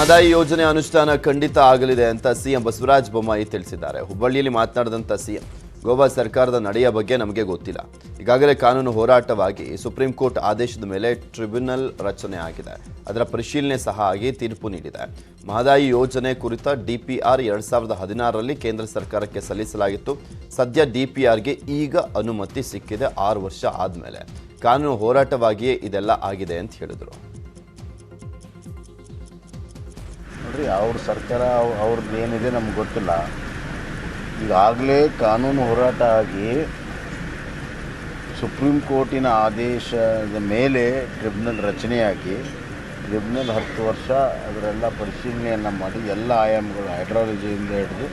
ಮಹದಾಯಿ ಯೋಜನೆ ಅನುಷ್ಠಾನ ಖಂಡಿತ ಆಗಲಿದೆ ಅಂತ ಸಿಎಂ ಬಸವರಾಜ ಬೊಮ್ಮಾಯಿ ತಿಳಿಸಿದ್ದಾರೆ. ಹುಬ್ಬಳ್ಳಿಯಲ್ಲಿ ಮಾತನಾಡಿದಂಥ ಸಿಎಂ, ಗೋವಾ ಸರ್ಕಾರದ ನಡೆಯ ಬಗ್ಗೆ ನಮಗೆ ಗೊತ್ತಿಲ್ಲ. ಈಗಾಗಲೇ ಕಾನೂನು ಹೋರಾಟವಾಗಿ ಸುಪ್ರೀಂ ಕೋರ್ಟ್ ಆದೇಶದ ಮೇಲೆ ಟ್ರಿಬ್ಯುನಲ್ ರಚನೆ ಆಗಿದೆ. ಅದರ ಪರಿಶೀಲನೆ ಸಹ ಆಗಿ ತೀರ್ಪು ನೀಡಿದೆ. ಮಹದಾಯಿ ಯೋಜನೆ ಕುರಿತ ಡಿಪಿಆರ್ ಎರಡ್ ಸಾವಿರದ ಹದಿನಾರರಲ್ಲಿ ಕೇಂದ್ರ ಸರ್ಕಾರಕ್ಕೆ ಸಲ್ಲಿಸಲಾಗಿತ್ತು. ಸದ್ಯ ಡಿಪಿಆರ್ಗೆ ಈಗ ಅನುಮತಿ ಸಿಕ್ಕಿದೆ ಆರು ವರ್ಷ ಆದಮೇಲೆ. ಕಾನೂನು ಹೋರಾಟವಾಗಿಯೇ ಇದೆಲ್ಲ ಆಗಿದೆ ಅಂತ ಹೇಳಿದರು. ನೋಡ್ರಿ ಅವ್ರ ಸರ್ಕಾರ ಅವ್- ಅವ್ರದ್ದು ಏನಿದೆ ನಮ್ಗೆ ಗೊತ್ತಿಲ್ಲ. ಈಗಾಗಲೇ ಕಾನೂನು ಹೋರಾಟ ಆಗಿ ಸುಪ್ರೀಂ ಕೋರ್ಟಿನ ಆದೇಶದ ಮೇಲೆ ಟ್ರಿಬ್ಯುನಲ್ ರಚನೆಯಾಗಿ, ಟ್ರಿಬ್ಯುನಲ್ ಹತ್ತು ವರ್ಷ ಅದರೆಲ್ಲ ಪರಿಶೀಲನೆಯನ್ನು ಮಾಡಿ, ಎಲ್ಲ ಆಯಾಮಗಳು ಹೈಡ್ರಾಲಜಿಯಿಂದ ಹಿಡಿದು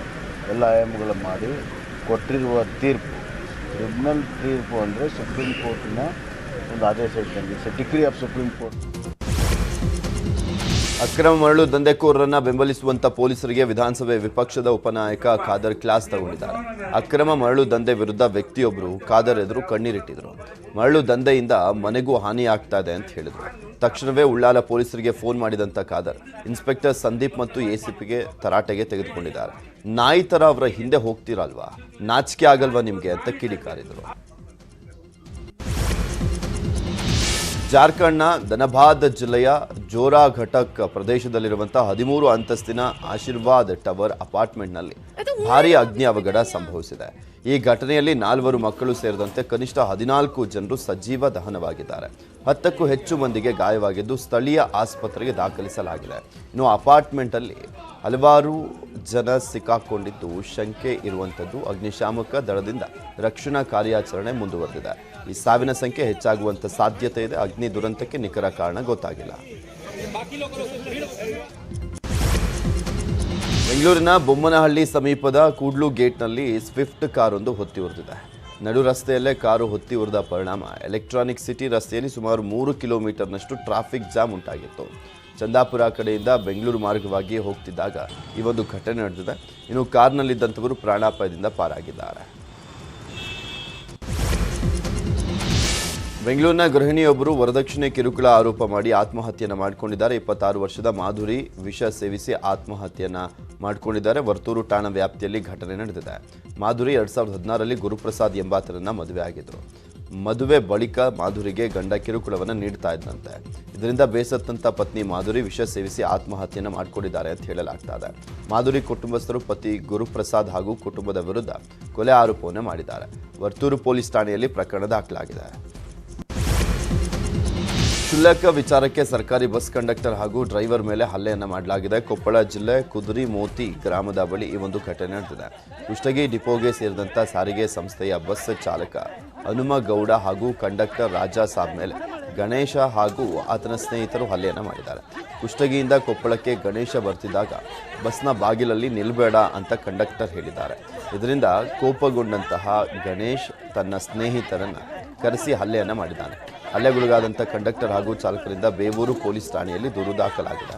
ಎಲ್ಲ ಆಯಾಮಗಳು ಮಾಡಿ ಕೊಟ್ಟಿರುವ ತೀರ್ಪು. ಟ್ರಿಬ್ಯುನಲ್ ತೀರ್ಪು ಅಂದರೆ ಸುಪ್ರೀಂ ಕೋರ್ಟಿನ ಒಂದು ಆದೇಶ ಇದ್ದಂಗೆ ಡಿಗ್ರಿ ಆಫ್ ಸುಪ್ರೀಂ ಕೋರ್ಟ್ ಅಕ್ರಮ ಮರಳು ದಂಧೆಕೋರರನ್ನ ಬೆಂಬಲಿಸುವಂತ ಪೊಲೀಸರಿಗೆ ವಿಧಾನಸಭೆ ವಿಪಕ್ಷದ ಉಪನಾಯಕ ಖಾದರ್ ಕ್ಲಾಸ್ ತಗೊಂಡಿದ್ದಾರೆ. ಅಕ್ರಮ ಮರಳು ದಂಧೆ ವಿರುದ್ಧ ವ್ಯಕ್ತಿಯೊಬ್ಬರು ಖಾದರ್ ಎದುರು ಕಣ್ಣೀರಿಟ್ಟಿದ್ರು. ಮರಳು ದಂಧೆಯಿಂದ ಮನೆಗೂ ಹಾನಿ ಆಗ್ತಾ ಇದೆ ಅಂತ ಹೇಳಿದ್ರು. ತಕ್ಷಣವೇ ಉಳ್ಳಾಲ ಪೊಲೀಸರಿಗೆ ಫೋನ್ ಮಾಡಿದಂತ ಖಾದರ್ ಇನ್ಸ್ಪೆಕ್ಟರ್ ಸಂದೀಪ್ ಮತ್ತು ಎಸಿಪಿಗೆ ತರಾಟೆಗೆ ತೆಗೆದುಕೊಂಡಿದ್ದಾರೆ. ನಾಯಿ ತರ ಅವರ ಹಿಂದೆ ಹೋಗ್ತಿರಲ್ವಾ? ನಾಚಿಕೆ ಆಗಲ್ವಾ ನಿಮಗೆ ಅಂತ ಕಿಡಿಕಾರಿದ್ರು ಜಾರ್ಖಂಡ್ನ ಧನಬಾದ್ ಜಿಲ್ಲೆಯ ಜೋರಾ ಘಟಕ್ ಪ್ರದೇಶದಲ್ಲಿರುವಂತಹ ಹದಿಮೂರು ಅಂತಸ್ತಿನ ಆಶೀರ್ವಾದ್ ಟವರ್ ಅಪಾರ್ಟ್ಮೆಂಟ್ನಲ್ಲಿ ಭಾರೀ ಅಗ್ನಿ ಅವಘಡ ಸಂಭವಿಸಿದೆ. ಈ ಘಟನೆಯಲ್ಲಿ ನಾಲ್ವರು ಮಕ್ಕಳು ಸೇರಿದಂತೆ ಕನಿಷ್ಠ ಹದಿನಾಲ್ಕು ಜನರು ಸಜೀವ ದಹನವಾಗಿದ್ದಾರೆ. ಹತ್ತಕ್ಕೂ ಹೆಚ್ಚು ಮಂದಿಗೆ ಗಾಯವಾಗಿದ್ದು ಸ್ಥಳೀಯ ಆಸ್ಪತ್ರೆಗೆ ದಾಖಲಿಸಲಾಗಿದೆ. ಇನ್ನು ಅಪಾರ್ಟ್ಮೆಂಟಲ್ಲಿ ಹಲವಾರು ಜನ ಸಿಕ್ಕಾಕೊಂಡಿದ್ದು ಶಂಕೆ ಇರುವಂಥದ್ದು. ಅಗ್ನಿಶಾಮಕ ದಳದಿಂದ ರಕ್ಷಣಾ ಕಾರ್ಯಾಚರಣೆ ಮುಂದುವರೆದಿದೆ. ಈ ಸಾವಿನ ಸಂಖ್ಯೆ ಹೆಚ್ಚಾಗುವಂತ ಸಾಧ್ಯತೆ ಇದೆ. ಅಗ್ನಿ ದುರಂತಕ್ಕೆ ನಿಖರ ಕಾರಣ ಗೊತ್ತಾಗಿಲ್ಲ. ಬೆಂಗಳೂರಿನ ಬೊಮ್ಮನಹಳ್ಳಿ ಸಮೀಪದ ಕೂಡ್ಲು ಗೇಟ್ನಲ್ಲಿ ಸ್ವಿಫ್ಟ್ ಕಾರೊಂದು ಹೊತ್ತಿ ಉರಿದಿದೆ. ನಡು ರಸ್ತೆಯಲ್ಲೇ ಕಾರು ಹೊತ್ತಿ ಉರಿದ ಪರಿಣಾಮ. ಎಲೆಕ್ಟ್ರಾನಿಕ್ ಸಿಟಿ ರಸ್ತೆಯಲ್ಲಿ ಸುಮಾರು ಮೂರು ಕಿಲೋಮೀಟರ್ನಷ್ಟು ಟ್ರಾಫಿಕ್ ಜಾಮ್ ಉಂಟಾಗಿತ್ತು. ಚಂದಾಪುರ ಕಡೆಯಿಂದ ಬೆಂಗಳೂರು ಮಾರ್ಗವಾಗಿ ಹೋಗ್ತಿದ್ದಾಗ ಈ ಒಂದು ಘಟನೆ ನಡೆದಿದೆ. ಇನ್ನು ಕಾರ್ನಲ್ಲಿದ್ದಂಥವರು ಪ್ರಾಣಾಪಾಯದಿಂದ ಪಾರಾಗಿದ್ದಾರೆ. ಬೆಂಗಳೂರಿನ ಗೃಹಿಣಿಯೊಬ್ಬರು ವರದಕ್ಷಿಣೆ ಕಿರುಕುಳ ಆರೋಪ ಮಾಡಿ ಆತ್ಮಹತ್ಯೆಯನ್ನು ಮಾಡಿಕೊಂಡಿದ್ದಾರೆ. ಇಪ್ಪತ್ತಾರು ವರ್ಷದ ಮಾಧುರಿ ವಿಷ ಸೇವಿಸಿ ಆತ್ಮಹತ್ಯೆಯನ್ನು ಮಾಡಿಕೊಂಡಿದ್ದಾರೆ. ವರ್ತೂರು ಠಾಣಾ ವ್ಯಾಪ್ತಿಯಲ್ಲಿ ಘಟನೆ ನಡೆದಿದೆ. ಮಾಧುರಿ ಎರಡ್ ಸಾವಿರದ ಹದಿನಾರರಲ್ಲಿ ಗುರುಪ್ರಸಾದ್ ಎಂಬಾತರನ್ನ ಮದುವೆ ಆಗಿದ್ದರು ಮದುವೆ ಬಳಿಕ ಮಾಧುರಿಗೆ ಗಂಡ ಕಿರುಕುಳವನ್ನು ನೀಡ್ತಾ ಇದ್ದಂತೆ. ಇದರಿಂದ ಬೇಸತ್ತಂತ ಪತ್ನಿ ಮಾಧುರಿ ವಿಷ ಸೇವಿಸಿ ಆತ್ಮಹತ್ಯೆಯನ್ನು ಮಾಡಿಕೊಂಡಿದ್ದಾರೆ ಅಂತ ಹೇಳಲಾಗ್ತಾ ಇದೆ. ಮಾಧುರಿ ಕುಟುಂಬಸ್ಥರು ಪತಿ ಗುರುಪ್ರಸಾದ್ ಹಾಗೂ ಕುಟುಂಬದ ವಿರುದ್ಧ ಕೊಲೆ ಆರೋಪವನ್ನು ಮಾಡಿದ್ದಾರೆ. ವರ್ತೂರು ಪೊಲೀಸ್ ಠಾಣೆಯಲ್ಲಿ ಪ್ರಕರಣ ದಾಖಲಾಗಿದೆ. ಕ್ಷುಲ್ಲಕ ವಿಚಾರಕ್ಕೆ ಸರ್ಕಾರಿ ಬಸ್ ಕಂಡಕ್ಟರ್ ಹಾಗೂ ಡ್ರೈವರ್ ಮೇಲೆ ಹಲ್ಲೆಯನ್ನು ಮಾಡಲಾಗಿದೆ. ಕೊಪ್ಪಳ ಜಿಲ್ಲೆ ಕುದುರಿ ಮೋತಿ ಗ್ರಾಮದ ಬಳಿ ಈ ಒಂದು ಘಟನೆ ನಡೆದಿದೆ. ಕುಷ್ಟಗಿ ಡಿಪೋಗೆ ಸೇರಿದಂತ ಸಾರಿಗೆ ಸಂಸ್ಥೆಯ ಬಸ್ ಚಾಲಕ ಹನುಮಗೌಡ ಹಾಗೂ ಕಂಡಕ್ಟರ್ ರಾಜಾ ಸಾಬ್ ಮೇಲೆ ಗಣೇಶ ಹಾಗೂ ಆತನ ಸ್ನೇಹಿತರು ಹಲ್ಲೆಯನ್ನು ಮಾಡಿದ್ದಾರೆ. ಕುಷ್ಟಗಿಯಿಂದ ಕೊಪ್ಪಳಕ್ಕೆ ಗಣೇಶ ಬರ್ತಿದ್ದಾಗ ಬಸ್ನ ಬಾಗಿಲಲ್ಲಿ ನಿಲ್ಬೇಡ ಅಂತ ಕಂಡಕ್ಟರ್ ಹೇಳಿದ್ದಾರೆ. ಇದರಿಂದ ಕೋಪಗೊಂಡಂತಹ ಗಣೇಶ್ ತನ್ನ ಸ್ನೇಹಿತರನ್ನು ಕರೆಸಿ ಹಲ್ಲೆಯನ್ನು ಮಾಡಿದ್ದಾನೆ. ಹಲ್ಲೆಗೊಳಗಾದಂಥ ಕಂಡಕ್ಟರ್ ಹಾಗೂ ಚಾಲಕರಿಂದ ಬೇವೂರು ಪೊಲೀಸ್ ಠಾಣೆಯಲ್ಲಿ ದೂರು ದಾಖಲಾಗಿದೆ.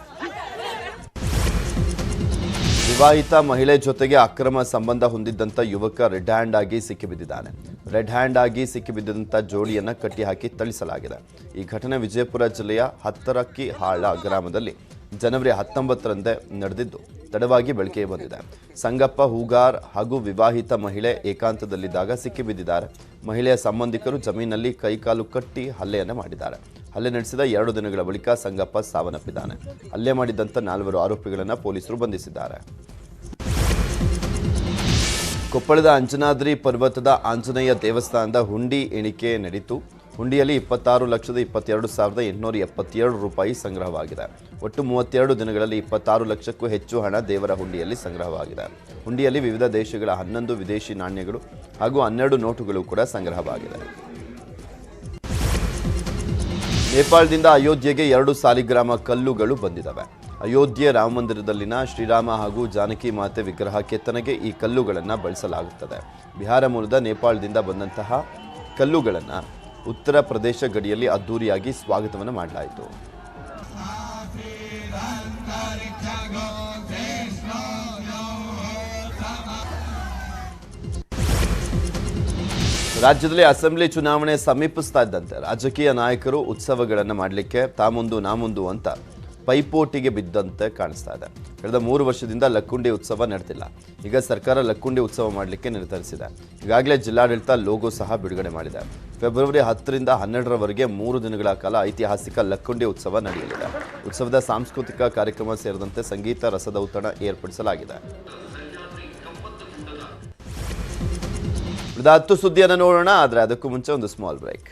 ವಿವಾಹಿತ ಮಹಿಳೆ ಜೊತೆಗೆ ಅಕ್ರಮ ಸಂಬಂಧ ಹೊಂದಿದ್ದಂಥ ಯುವಕ ರೆಡ್ ಹ್ಯಾಂಡ್ ಆಗಿ ಸಿಕ್ಕಿಬಿದ್ದಿದ್ದಾನೆ. ರೆಡ್ ಹ್ಯಾಂಡ್ ಆಗಿ ಸಿಕ್ಕಿಬಿದ್ದಂಥ ಜೋಡಿಯನ್ನು ಕಟ್ಟಿಹಾಕಿ ಥಳಿಸಲಾಗಿದೆ. ಈ ಘಟನೆ ವಿಜಯಪುರ ಜಿಲ್ಲೆಯ ಹತ್ತರಕ್ಕಿ ಹಾಳ ಗ್ರಾಮದಲ್ಲಿ ಜನವರಿ ಹತ್ತೊಂಬತ್ತರಂದೇ ನಡೆದಿದ್ದು. ತಡವಾಗಿ ಬೆಳಕಿಗೆ ಬಂದಿದೆ. ಸಂಗಪ್ಪ, ಹೂಗಾರ್ ಹಾಗೂ ವಿವಾಹಿತ ಮಹಿಳೆ ಏಕಾಂತದಲ್ಲಿದ್ದಾಗ ಸಿಕ್ಕಿಬಿದ್ದಿದ್ದಾರೆ. ಮಹಿಳೆಯ ಸಂಬಂಧಿಕರು ಜಮೀನಲ್ಲಿ ಕೈಕಾಲು ಕಟ್ಟಿ ಹಲ್ಲೆಯನ್ನು ಮಾಡಿದ್ದಾರೆ. ಹಲ್ಲೆ ನಡೆಸಿದ ಎರಡು ದಿನಗಳ ಬಳಿಕ ಸಂಗಪ್ಪ ಸಾವನ್ನಪ್ಪಿದ್ದಾನೆ. ಹಲ್ಲೆ ಮಾಡಿದಂಥ ನಾಲ್ವರು ಆರೋಪಿಗಳನ್ನು ಪೊಲೀಸರು ಬಂಧಿಸಿದ್ದಾರೆ. ಕೊಪ್ಪಳದ ಅಂಜನಾದ್ರಿ ಪರ್ವತದ ಆಂಜನೇಯ ದೇವಸ್ಥಾನದ ಹುಂಡಿ ಎಣಿಕೆ ನಡೀತು. ಹುಂಡಿಯಲ್ಲಿ ಇಪ್ಪತ್ತಾರು ಲಕ್ಷದ ಇಪ್ಪತ್ತೆರಡು ಸಾವಿರದ ಎಂಟುನೂರ ಎಪ್ಪತ್ತೇಳು ರೂಪಾಯಿ ಸಂಗ್ರಹವಾಗಿದೆ. ಒಟ್ಟು ಮೂವತ್ತೆರಡು ದಿನಗಳಲ್ಲಿ ಇಪ್ಪತ್ತಾರು ಲಕ್ಷಕ್ಕೂ ಹೆಚ್ಚು ಹಣ ದೇವರ ಹುಂಡಿಯಲ್ಲಿ ಸಂಗ್ರಹವಾಗಿದೆ. ಹುಂಡಿಯಲ್ಲಿ ವಿವಿಧ ದೇಶಗಳ ಹನ್ನೊಂದು ವಿದೇಶಿ ನಾಣ್ಯಗಳು ಹಾಗೂ ಹನ್ನೆರಡು ನೋಟುಗಳು ಕೂಡ ಸಂಗ್ರಹವಾಗಿದೆ. ನೇಪಾಳದಿಂದ ಅಯೋಧ್ಯೆಗೆ ಎರಡು ಸಾಲಿಗ್ರಾಮ ಕಲ್ಲುಗಳು ಬಂದಿದ್ದಾವೆ. ಅಯೋಧ್ಯೆ ರಾಮ ಮಂದಿರದಲ್ಲಿನ ಶ್ರೀರಾಮ ಹಾಗೂ ಜಾನಕಿ ಮಾತೆ ವಿಗ್ರಹ ಕೆತ್ತನೆಗೆ ಈ ಕಲ್ಲುಗಳನ್ನು ಬಳಸಲಾಗುತ್ತದೆ. ಬಿಹಾರ ಮೂಲದ ನೇಪಾಳದಿಂದ ಬಂದಂತಹ ಕಲ್ಲುಗಳನ್ನು ಉತ್ತರ ಪ್ರದೇಶ ಗಡಿಯಲ್ಲಿ ಅದ್ದೂರಿಯಾಗಿ ಸ್ವಾಗತವನ್ನು ಮಾಡಲಾಯಿತು. ರಾಜ್ಯದಲ್ಲಿ ಅಸೆಂಬ್ಲಿ ಚುನಾವಣೆ ಸಮೀಪಿಸ್ತಾ ಇದ್ದಂತೆ ರಾಜಕೀಯ ನಾಯಕರು ಉತ್ಸವಗಳನ್ನು ಮಾಡಲಿಕ್ಕೆ ತಾಮುಂದು ನಾಮುಂದು ಅಂತ ಪೈಪೋಟಿಗೆ ಬಿದ್ದಂತೆ ಕಾಣಿಸ್ತಾ ಇದೆ. ಕಳೆದ ಮೂರು ವರ್ಷದಿಂದ ಲಕ್ಕುಂಡಿ ಉತ್ಸವ ನಡೆದಿಲ್ಲ. ಈಗ ಸರ್ಕಾರ ಲಕ್ಕುಂಡಿ ಉತ್ಸವ ಮಾಡಲಿಕ್ಕೆ ನಿರ್ಧರಿಸಿದೆ. ಈಗಾಗಲೇ ಜಿಲ್ಲಾಡಳಿತ ಲೋಗೋ ಸಹ ಬಿಡುಗಡೆ ಮಾಡಿದೆ. ಫೆಬ್ರವರಿ ಹತ್ತರಿಂದ ಹನ್ನೆರಡರವರೆಗೆ ಮೂರು ದಿನಗಳ ಕಾಲ ಐತಿಹಾಸಿಕ ಲಕ್ಕುಂಡಿ ಉತ್ಸವ ನಡೆಯಲಿದೆ. ಉತ್ಸವದ ಸಾಂಸ್ಕೃತಿಕ ಕಾರ್ಯಕ್ರಮ ಸೇರಿದಂತೆ ಸಂಗೀತ, ರಸದ ಉತ್ತಣ ಏರ್ಪಡಿಸಲಾಗಿದೆ. ಉಳಿದ ಹತ್ತು ಸುದ್ದಿಯನ್ನು ನೋಡೋಣ, ಆದರೆ ಅದಕ್ಕೂ ಮುಂಚೆ ಒಂದು ಸ್ಮಾಲ್ ಬ್ರೇಕ್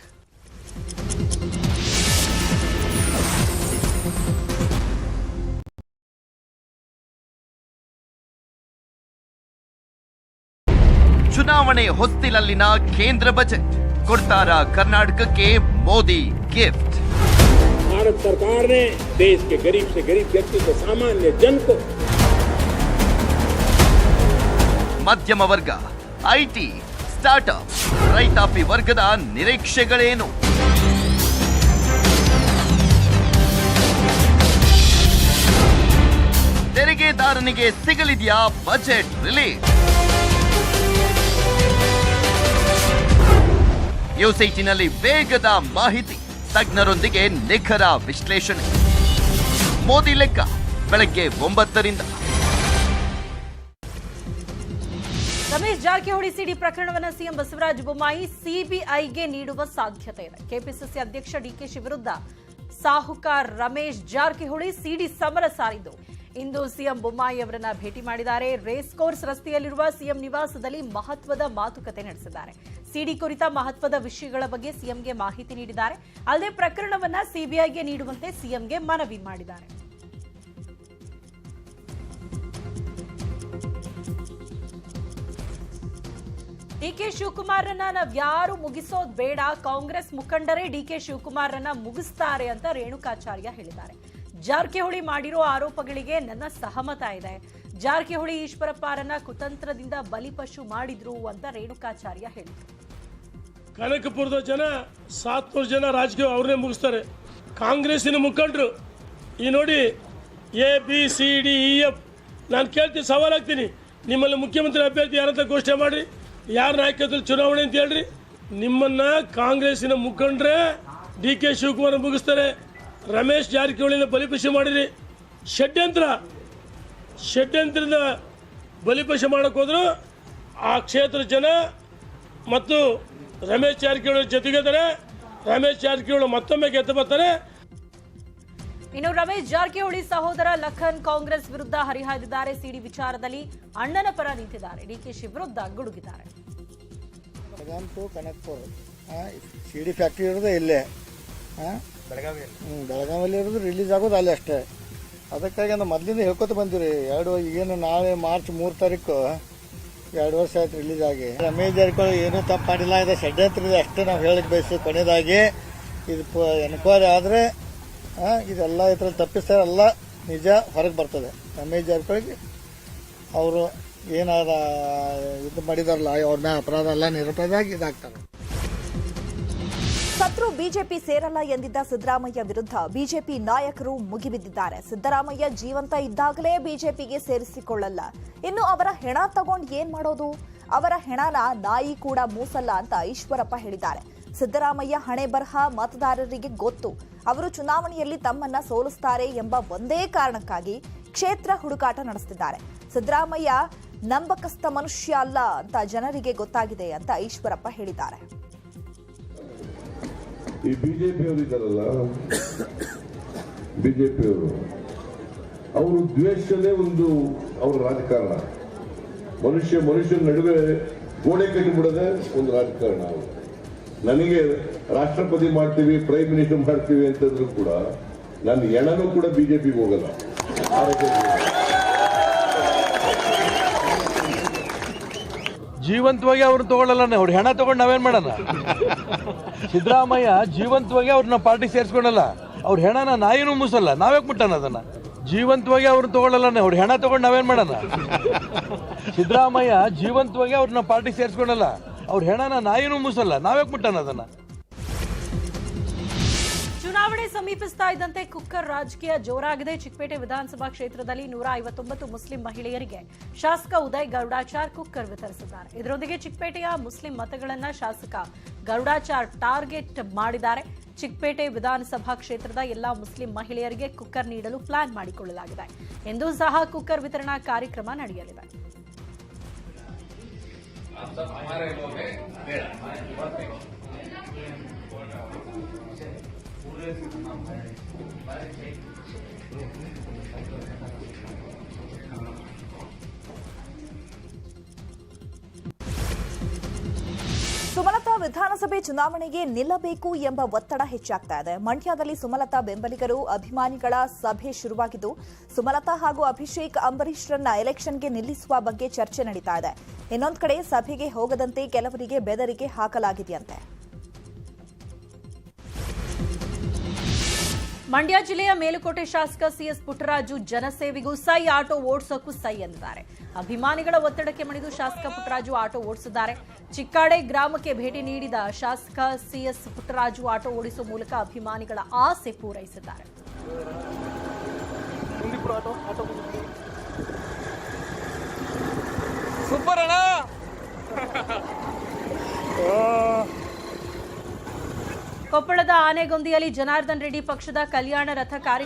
ಚುನಾವಣೆ ಹೊಸ್ತಿಲಲ್ಲಿನ ಕೇಂದ್ರ ಬಜೆಟ್. ಕೊಡ್ತಾರ ಕರ್ನಾಟಕಕ್ಕೆ ಮೋದಿ ಗಿಫ್ಟ್ ಭಾರತ ಸರ್ಕಾರ ಗರೀಬ್ ಗರೀಬ್ ವ್ಯಕ್ತಿ ಸಾಮಾನ್ಯ ಜನ ಮಧ್ಯಮ ವರ್ಗ ಐಟಿ ಸ್ಟಾರ್ಟ್ಅಪ್ ರೈತಾಪಿ ವರ್ಗದ ನಿರೀಕ್ಷೆಗಳೇನು? ತೆರಿಗೆದಾರನಿಗೆ ಸಿಗಲಿದೆಯಾ ಬಜೆಟ್ ರಿಲೀಸ್? ನ್ಯೂಸೈಟಿನಲ್ಲಿ ವೇಗದ ಮಾಹಿತಿ. ತಜ್ಞರೊಂದಿಗೆ ನಿಖರ ವಿಶ್ಲೇಷಣೆ. ಮೋದಿ ಲೆಕ್ಕ, ಬೆಳಗ್ಗೆ ಒಂಬತ್ತರಿಂದ. ರಮೇಶ್ ಜಾರಕಿಹೊಳಿ ಸಿಡಿ ಪ್ರಕರಣವನ್ನು ಸಿಎಂ ಬಸವರಾಜ ಬೊಮ್ಮಾಯಿ ಸಿಬಿಐಗೆ ನೀಡುವ ಸಾಧ್ಯತೆ ಇದೆ. ಕೆಪಿಸಿಸಿ ಅಧ್ಯಕ್ಷ ಡಿಕೆಶಿ ವಿರುದ್ಧ ಸಾಹುಕಾರ್ ರಮೇಶ್ ಜಾರಕಿಹೊಳಿ ಸಿಡಿ ಸಮರ ಸಾರಿದ್ದು. ಇಂದು ಸಿಎಂ ಬೊಮ್ಮಾಯಿ ಅವರನ್ನ ಭೇಟಿ ಮಾಡಿದ್ದಾರೆ. ರೇಸ್ ಕೋರ್ಸ್ ರಸ್ತೆಯಲ್ಲಿರುವ ಸಿಎಂ ನಿವಾಸದಲ್ಲಿ ಮಹತ್ವದ ಮಾತುಕತೆ ನಡೆಸಿದ್ದಾರೆ. ಸಿಡಿ ಕುರಿತ ಮಹತ್ವದ ವಿಷಯಗಳ ಬಗ್ಗೆ ಸಿಎಂಗೆ ಮಾಹಿತಿ ನೀಡಿದ್ದಾರೆ. ಅಲ್ಲದೆ ಪ್ರಕರಣವನ್ನ ಸಿಬಿಐಗೆ ನೀಡುವಂತೆ ಸಿಎಂಗೆ ಮನವಿ ಮಾಡಿದ್ದಾರೆ. ಡಿಕೆ ಶಿವಕುಮಾರ್ನ ನಾವ್ಯಾರು ಮುಗಿಸೋದ್ ಬೇಡ, ಕಾಂಗ್ರೆಸ್ ಮುಖಂಡರೇ ಡಿಕೆ ಶಿವಕುಮಾರನ್ನ ಮುಗಿಸ್ತಾರೆ ಅಂತ ರೇಣುಕಾಚಾರ್ಯ ಹೇಳಿದ್ದಾರೆ. ಜಾರಕಿಹೊಳಿ ಮಾಡಿರೋ ಆರೋಪಗಳಿಗೆ ನನ್ನ ಸಹಮತ ಇದೆ. ಜಾರಕಿಹೊಳಿ ಈಶ್ವರಪ್ಪರನ್ನ ಕುತಂತ್ರದಿಂದ ಬಲಿಪಶು ಮಾಡಿದ್ರು ಅಂತ ರೇಣುಕಾಚಾರ್ಯ ಹೇಳಿದರು. ಕನಕಪುರದ ಜನ, ಸಾತ್ನೂರು ಜನ ರಾಜಕೀಯ ಅವ್ರನ್ನೇ ಮುಗಿಸ್ತಾರೆ. ಕಾಂಗ್ರೆಸ್ಸಿನ ಮುಖಂಡರು, ಈ ನೋಡಿ A B C D E F ನಾನು ಕೇಳ್ತೀನಿ ಸವಾಲಾಗ್ತೀನಿ ನಿಮ್ಮಲ್ಲಿ ಮುಖ್ಯಮಂತ್ರಿ ಅಭ್ಯರ್ಥಿ ಯಾರಂತ ಘೋಷಣೆ ಮಾಡಿ ಯಾರ ನಾಯಕತ್ವ ಚುನಾವಣೆ ಅಂತ ಹೇಳ್ರಿ. ನಿಮ್ಮನ್ನ ಕಾಂಗ್ರೆಸ್ಸಿನ ಮುಖಂಡರೇ ಡಿ ಕೆ ಶಿವಕುಮಾರ್ ಮುಗಿಸ್ತಾರೆ. ರಮೇಶ್ ಜಾರಕಿಹೊಳಿನ ಬಲಿಪಶು ಮಾಡಿರಿ. ಷಡ್ಯಂತ್ರ. ಷಡ್ಯಂತ್ರದ ಬಲಿಪಶ ಮಾಡಕ್ಕೆ ಹೋದ್ರು. ಆ ಕ್ಷೇತ್ರ ಜನ ಮತ್ತು ರಮೇಶ್ ಜಾರಕಿಹೊಳಿ ಜೊತೆಗಿದ್ದಾರೆ. ರಮೇಶ್ ಜಾರಕಿಹೊಳಿ ಮತ್ತೊಮ್ಮೆ ಗೆದ್ದು ಬರ್ತಾರೆ. ಇನ್ನು ರಮೇಶ್ ಜಾರಕಿಹೊಳಿ ಸಹೋದರ ಲಖನ್ ಕಾಂಗ್ರೆಸ್ ವಿರುದ್ಧ ಹರಿಹಾಯ್ದಿದ್ದಾರೆ. ಸಿಡಿ ವಿಚಾರದಲ್ಲಿ ಅಣ್ಣನ ಪರ ನಿಂತಿದ್ದಾರೆ. ಡಿಕೆಶಿ ವಿರುದ್ಧ ಗುಡುಗಿದ್ದಾರೆ. ಸಿಡಿ ಕನಕ್ಪುರ್. ಫ್ಯಾಕ್ಟ್ರಿ ಇರೋದೇ ಇಲ್ಲೇ. ಹಾಂ ಹ್ಞೂ ಇರೋದು ರಿಲೀಸ್ ಆಗೋದು ಅಲ್ಲಿ ಅಷ್ಟೇ. ಅದಕ್ಕಾಗಿ ನಾವು ಮೊದಲಿಂದ ಹೇಳ್ಕೊತ ಬಂದಿರಿ ಎರಡು, ಈಗೇನು ನಾಳೆ ಮಾರ್ಚ್ ಮೂರು ತಾರೀಕು, ಎರಡು ವರ್ಷ ಆಯ್ತು ರಿಲೀಸ್ ಆಗಿ. ರಮೇಶ್ ಜಾರಕಿಹೊಳಿ ಏನೂ ತಪ್ಪು ಮಾಡಿಲ್ಲ, ಇದು ಷಡ್ಯಂತ್ರ ಇದೆ, ಅಷ್ಟೇ ನಾವು ಹೇಳಕ್ಕೆ ಬಯಸಿ ಕೊನೆಯದಾಗಿ ಇದು ಎನ್ಕ್ವೈರಿ ಆದರೆ ಇದೆಲ್ಲ ಇದ್ರಲ್ಲಿ ತಪ್ಪಿಸ್ತಾರೆ ಎಲ್ಲ ನಿಜ ಹೊರಗೆ ಬರ್ತದೆ. ರಮೇಶ್ ಜಾರಕಿಹೊಳಿಗೆ ಅವರು ಏನಾರ ಇದು ಮಾಡಿದಾರಲ್ಲ, ಅವ್ರ ಮ್ಯಾಲ ಅಪರಾಧ ಎಲ್ಲ ನಿರಪರಾಧಾಗಿ ಇದಾಗ್ತಾರೆ ಸತ್ರು ಬಿಜೆಪಿ ಸೇರಲ್ಲ ಎಂದಿದ್ದ ಸಿದ್ದರಾಮಯ್ಯ ವಿರುದ್ಧ ಬಿಜೆಪಿ ನಾಯಕರು ಮುಗಿಬಿದ್ದಿದ್ದಾರೆ. ಸಿದ್ದರಾಮಯ್ಯ ಜೀವಂತ ಇದ್ದಾಗಲೇ ಬಿಜೆಪಿಗೆ ಸೇರಿಸಿಕೊಳ್ಳಲ್ಲ. ಇನ್ನು ಅವರ ಹೆಣ ತಗೊಂಡು ಏನ್ ಮಾಡೋದು? ಅವರ ಹೆಣನ ನಾಯಿ ಕೂಡ ಮೂಸಲ್ಲ ಅಂತ ಈಶ್ವರಪ್ಪ ಹೇಳಿದ್ದಾರೆ. ಸಿದ್ದರಾಮಯ್ಯ ಹಣೆ ಬರಹ ಮತದಾರರಿಗೆ ಗೊತ್ತು. ಅವರು ಚುನಾವಣೆಯಲ್ಲಿ ತಮ್ಮನ್ನ ಸೋಲಿಸ್ತಾರೆ ಎಂಬ ಒಂದೇ ಕಾರಣಕ್ಕಾಗಿ ಕ್ಷೇತ್ರ ಹುಡುಕಾಟ ನಡೆಸುತ್ತಿದ್ದಾರೆ ಸಿದ್ದರಾಮಯ್ಯ ನಂಬಕಸ್ಥ ಮನುಷ್ಯ ಅಲ್ಲ ಅಂತ ಜನರಿಗೆ ಗೊತ್ತಾಗಿದೆ ಅಂತ ಈಶ್ವರಪ್ಪ ಹೇಳಿದ್ದಾರೆ. ಈ ಬಿಜೆಪಿಯವರು ಇದ್ದಾರಲ್ಲ ಬಿಜೆಪಿಯವರು ಅವರು ದ್ವೇಷನೇ ಒಂದು ಅವರ ರಾಜಕಾರಣ. ಮನುಷ್ಯ, ಮನುಷ್ಯನ ನಡುವೆ ಗೋಡೆ ಕಟ್ಟಿಬಿಡದೆ ಒಂದು ರಾಜಕಾರಣ ಅವರು. ನನಗೆ ರಾಷ್ಟ್ರಪತಿ ಮಾಡ್ತೀವಿ ಪ್ರೈಮ್ ಮಿನಿಸ್ಟರ್ ಮಾಡ್ತೀವಿ ಅಂತಂದ್ರು ಕೂಡ, ನನ್ನ ಎಣನೂ ಕೂಡ ಬಿಜೆಪಿಗೆ ಹೋಗಲ್ಲ. ಜೀವಂತವಾಗಿ ಅವ್ರನ್ನ ತಗೊಳ್ಳಲ್ಲ ಅವ್ರು ಹೆಣ ತಗೊಂಡು ನಾವೇನ್ ಮಾಡೋಣ? ಸಿದ್ದರಾಮಯ್ಯ ಜೀವಂತವಾಗಿ ಅವ್ರನ್ನ ಪಾರ್ಟಿ ಸೇರಿಸ್ಕೊಂಡಲ್ಲ. ಅವ್ರ ಹೆಣನ ನಾಯಿನೂ ಮುಸಲ್ಲ. ನಾವ್ಯಾಕೆ ಮುಟ್ಟಣ ಅದನ್ನ? ಜೀವಂತವಾಗಿ ಅವ್ರನ್ನ ತಗೊಳ್ಳಲ್ಲ ಅವ್ರ ಹೆಣ ತಗೊಂಡು ನಾವೇನ್ ಮಾಡೋಣ? ಸಿದ್ದರಾಮಯ್ಯ ಜೀವಂತವಾಗಿ ಅವ್ರನ್ನ ಪಾರ್ಟಿ ಸೇರಿಸ್ಕೊಂಡಲ್ಲ. ಅವ್ರ ಹೆಣನ ನಾಯಿನೂ ಮುಸಲ್ಲ. ನಾವ್ಯಾಕೆ ಮುಟ್ಟಣ ಅದನ್ನ? ಚುನಾವಣೆ ಸಮೀಪಿಸ್ತಾ ಇದ್ದಂತೆ ಕುಕ್ಕರ್ ರಾಜಕೀಯ ಜೋರಾಗಿದೆ. ಚಿಕ್ಕಪೇಟೆ ವಿಧಾನಸಭಾ ಕ್ಷೇತ್ರದಲ್ಲಿ ನೂರ ಐವತ್ತೊಂಬತ್ತು ಮುಸ್ಲಿಂ ಮಹಿಳೆಯರಿಗೆ ಶಾಸಕ ಉದಯ್ ಗರುಡಾಚಾರ್ ಕುಕ್ಕರ್ ವಿತರಿಸಿದ್ದಾರೆ. ಇದರೊಂದಿಗೆ ಚಿಕ್ಕಪೇಟೆಯ ಮುಸ್ಲಿಂ ಮತಗಳನ್ನ ಶಾಸಕ ಗರುಡಾಚಾರ್ ಟಾರ್ಗೆಟ್ ಮಾಡಿದ್ದಾರೆ. ಚಿಕ್ಕಪೇಟೆ ವಿಧಾನಸಭಾ ಕ್ಷೇತ್ರದ ಎಲ್ಲಾ ಮುಸ್ಲಿಂ ಮಹಿಳೆಯರಿಗೆ ಕುಕ್ಕರ್ ನೀಡಲು ಪ್ಲಾನ್ ಮಾಡಿಕೊಳ್ಳಲಾಗಿದೆ. ಎಂದು ಸಹ ಕುಕ್ಕರ್ ವಿತರಣಾ ಕಾರ್ಯಕ್ರಮ ನಡೆಯಲಿದೆ. ಸುಮಲತಾ ವಿಧಾನಸಭೆ ಚುನಾವಣೆಗೆ ನಿಲ್ಲಬೇಕು ಎಂಬ ಒತ್ತಡ ಹೆಚ್ಚಾಗ್ತಾ ಇದೆ. ಮಂಡ್ಯದಲ್ಲಿ ಸುಮಲತಾ ಬೆಂಬಲಿಗರು, ಅಭಿಮಾನಿಗಳ ಸಭೆ ಶುರುವಾಗಿದ್ದು, ಸುಮಲತಾ ಹಾಗೂ ಅಭಿಷೇಕ್ ಅಂಬರೀಶ್ರನ್ನ ಎಲೆಕ್ಷನ್ಗೆ ನಿಲ್ಲಿಸುವ ಬಗ್ಗೆ ಚರ್ಚೆ ನಡೀತಾ ಇದೆ. ಇನ್ನೊಂದು ಕಡೆ ಸಭೆಗೆ ಹೋಗದಂತೆ ಕೆಲವರಿಗೆ ಬೆದರಿಕೆ ಹಾಕಲಾಗಿದೆಯಂತೆ. ಮಂಡ್ಯ ಜಿಲ್ಲೆಯ ಮೇಲುಕೋಟೆ ಶಾಸಕ ಸಿಎಸ್ ಪುಟ್ಟರಾಜು ಜನಸೇವೆಗೂ ಸೈ ಆಟೋ ಓಡಿಸೋಕ್ಕೂ ಸೈ ಎಂದಿದ್ದಾರೆ. ಅಭಿಮಾನಿಗಳ ಒತ್ತಡಕ್ಕೆ ಮಣಿದು ಶಾಸಕ ಪುಟ್ಟರಾಜು ಆಟೋ ಓಡಿಸಿದ್ದಾರೆ. ಚಿಕ್ಕಾಡೆ ಗ್ರಾಮಕ್ಕೆ ಭೇಟಿ ನೀಡಿದ ಶಾಸಕ ಸಿಎಸ್ ಪುಟ್ಟರಾಜು ಆಟೋ ಓಡಿಸುವ ಮೂಲಕ ಅಭಿಮಾನಿಗಳ ಆಸೆ ಪೂರೈಸಿದ್ದಾರೆ. ಸೂಪರ್ ಕೊಪ್ಪಳದ ಆನೆಗೊಂದಿಯಲ್ಲಿ ಜನಾರ್ದನ್ ರೆಡ್ಡಿ ಪಕ್ಷದ ಕಲ್ಯಾಣ ರಥ ಕಾರ್ಯಕ್ರಮ